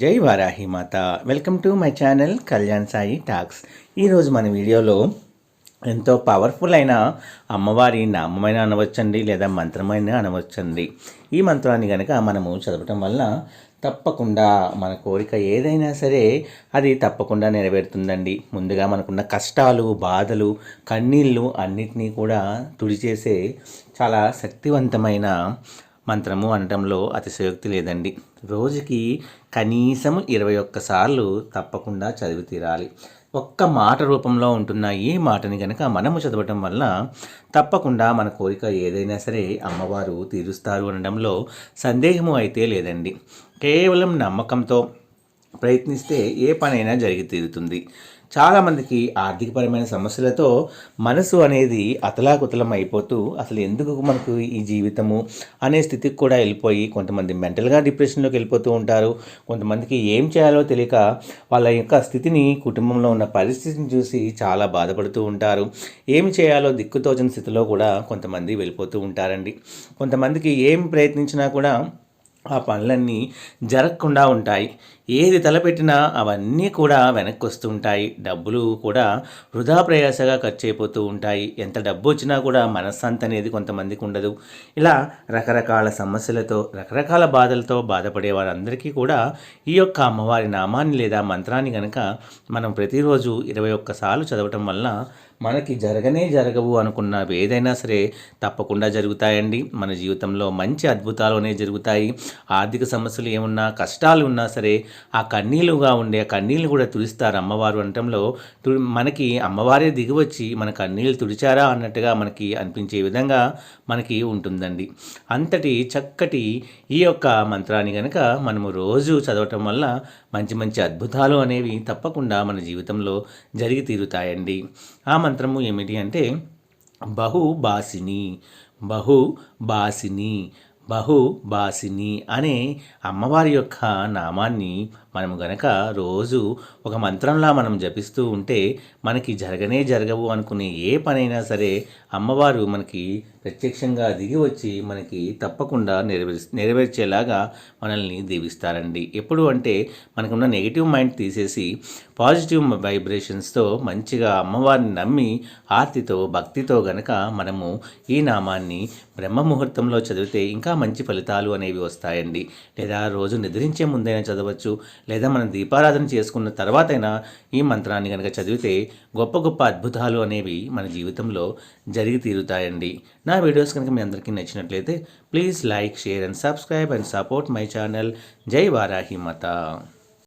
జై వారాహి మాత. Welcome to my channel Kalyan Sai talks. ఈరోజు మన వీడియోలో ఎంతో పవర్ఫుల్ అయిన అమ్మవారి నామమైన అనవచ్చండి లేదా మంత్రమైన అనవచ్చండి. ఈ మంత్రాన్ని కనుక మనము చదవటం వల్ల తప్పకుండా మన కోరిక ఏదైనా సరే అది తప్పకుండా నెరవేరుతుందండి. ముందుగా మనకున్న కష్టాలు బాధలు కన్నీళ్ళు అన్నిటినీ కూడా తుడిచేసే చాలా శక్తివంతమైన మంత్రము అనటంలో అతిశయోక్తి లేదండి. రోజుకి కనీసం ఇరవై ఒక్కసార్లు తప్పకుండా చదివి తీరాలి. ఒక్క మాట రూపంలో ఉంటున్న ఈ మాటని కనుక మనము చదవటం వల్ల తప్పకుండా మన కోరిక ఏదైనా సరే అమ్మవారు తీరుస్తారు అనడంలో సందేహము అయితే లేదండి. కేవలం నమ్మకంతో ప్రయత్నిస్తే ఏ పనైనా జరిగి తీరుతుంది. చాలామందికి ఆర్థికపరమైన సమస్యలతో మనసు అనేది అతలాకుతలం అయిపోతూ అసలు ఎందుకు మనకు ఈ జీవితము అనే స్థితికి కూడా వెళ్ళిపోయి కొంతమంది మెంటల్గా డిప్రెషన్లోకి వెళ్ళిపోతూ ఉంటారు. కొంతమందికి ఏం చేయాలో తెలియక వాళ్ళ యొక్క స్థితిని కుటుంబంలో ఉన్న పరిస్థితిని చూసి చాలా బాధపడుతూ ఉంటారు. ఏమి చేయాలో దిక్కుతోచని స్థితిలో కూడా కొంతమంది వెళ్ళిపోతూ ఉంటారండి. కొంతమందికి ఏం ప్రయత్నించినా కూడా ఆ పనులన్నీ జరగకుండా ఉంటాయి. ఏది తలపెట్టినా అవన్నీ కూడా వెనక్కి వస్తుంటాయి డబ్బులు కూడా వృధా ప్రయాసగా ఖర్చు అయిపోతూ ఉంటాయి. ఎంత డబ్బు వచ్చినా కూడా మనశ్శాంతి అనేది కొంతమందికి ఉండదు. ఇలా రకరకాల సమస్యలతో రకరకాల బాధలతో బాధపడే వారందరికీ కూడా ఈ యొక్క అమ్మవారి నామాన్ని లేదా మంత్రాన్ని కనుక మనం ప్రతిరోజు ఇరవై ఒక్కసార్లు చదవటం వల్ల మనకి జరగనే జరగవు అనుకున్నవి ఏదైనా సరే తప్పకుండా జరుగుతాయండి. మన జీవితంలో మంచి అద్భుతాలు అనేవి జరుగుతాయి. ఆర్థిక సమస్యలు ఏమున్నా కష్టాలు ఉన్నా సరే ఆ కన్నీళ్ళుగా ఉండే ఆ కన్నీళ్ళు కూడా తుడిస్తారు అమ్మవారు అనటంలో మనకి అమ్మవారే దిగివచ్చి మన కన్నీళ్ళు తుడిచారా అన్నట్టుగా మనకి అనిపించే విధంగా మనకి ఉంటుందండి. అంతటి చక్కటి ఈ యొక్క మంత్రాన్ని కనుక మనము రోజు చదవటం వల్ల మంచి మంచి అద్భుతాలు అనేవి తప్పకుండా మన జీవితంలో జరిగి తీరుతాయండి. ఆ మంత్రము ఏమిటి అంటే బహుబాసిని బహుబాసిని బహుబాసిని అనే అమ్మవారి యొక్క నామాన్ని మనము గనక రోజు ఒక మంత్రంలా మనం జపిస్తూ ఉంటే మనకి జరగనే జరగవు అనుకునే ఏ పనైనా సరే అమ్మవారు మనకి ప్రత్యక్షంగా దిగి వచ్చి మనకి తప్పకుండా నెరవేర్ నెరవేర్చేలాగా మనల్ని దీవిస్తారండి. ఎప్పుడు అంటే మనకున్న నెగిటివ్ మైండ్ తీసేసి పాజిటివ్ వైబ్రేషన్స్తో మంచిగా అమ్మవారిని నమ్మి ఆర్తితో భక్తితో గనక మనము ఈ నామాన్ని బ్రహ్మ ముహూర్తంలో చదివితే ఇంకా మంచి ఫలితాలు అనేవి వస్తాయండి. లేదా రోజు నిద్రించే ముందైనా చదవచ్చు లేదా మనం దీపారాధన చేసుకున్న తర్వాతైనా ఈ మంత్రాన్ని కనుక చదివితే గొప్ప గొప్ప అద్భుతాలు అనేవి మన జీవితంలో జరిగి తీరుతాయండి. నా వీడియోస్ కనుక మీ అందరికీ నచ్చినట్లయితే please like share and subscribe and support my channel. జై వారాహి మాత.